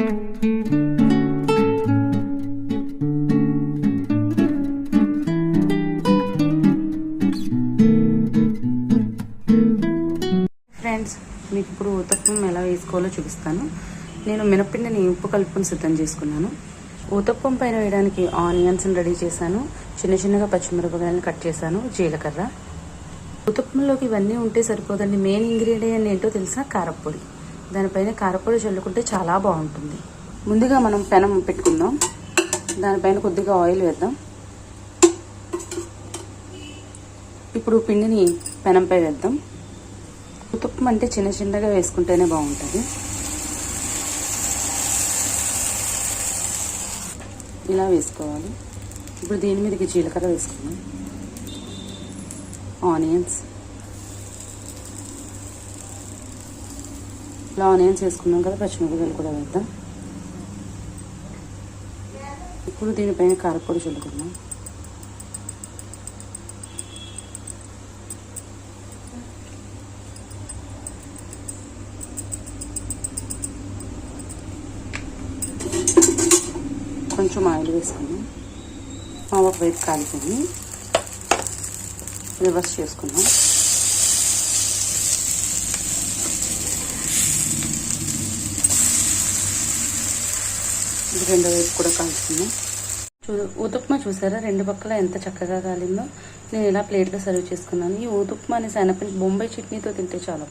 Friends మీకు ఇప్పుడు ఊతప్పం ఎలా వేసుకోవాలో చూపిస్తాను. నేను మినపిండిని ఉప్పు కలుపుకొని సిద్ధం చేసుకున్నాను. ఊతప్పం పైన వేయడానికి ఆనియన్స్ని రెడీ చేశాను. చిన్న చిన్నగా పచ్చిమిరపకాయలను కట్ చేశాను. జీలకర్ర. ఊతప్పంలోకి ఇవన్నీ ఉంటే సరిపోదండి. మెయిన్ ఇంగ్రీడియంట్ ఏంటో తెలుసా? కారప్పొడి. దానిపైన కారపొడి చల్లుకుంటే చాలా బాగుంటుంది. ముందుగా మనం పెనం పెట్టుకుందాం. దానిపైన కొద్దిగా ఆయిల్ వేద్దాం. ఇప్పుడు పిండిని పెనంపై వేద్దాం. ఉతుప్పం అంటే చిన్న చిన్నగా వేసుకుంటేనే బాగుంటుంది. ఇలా వేసుకోవాలి. ఇప్పుడు దీని మీదకి జీలకర్ర వేసుకుందాం. ఆనియన్స్. ఇలా ఆనియన్స్ వేసుకున్నాం కదా పచ్చిమిరపకాయలు కూడా వేద్దాం. ఇప్పుడు దీనిపైన కారపొడి చల్లుకుందాం. కొంచెం ఆయిల్ వేసుకుందాం. మా ఒకవైపు కాలిపోయి రివర్స్ చేసుకుందాం. ఇది రెండో వైపు కూడా కాల్చుకుందాం. చూ ఊతుప్మా చూసారా? రెండు పక్కల ఎంత చక్కగా కాలిందో. నేను ఇలా ప్లేట్లో సర్వ్ చేసుకున్నాను. ఈ ఊతుప్మా అనే శనగపిండి బొంబాయి చట్నీతో తింటే చాలా.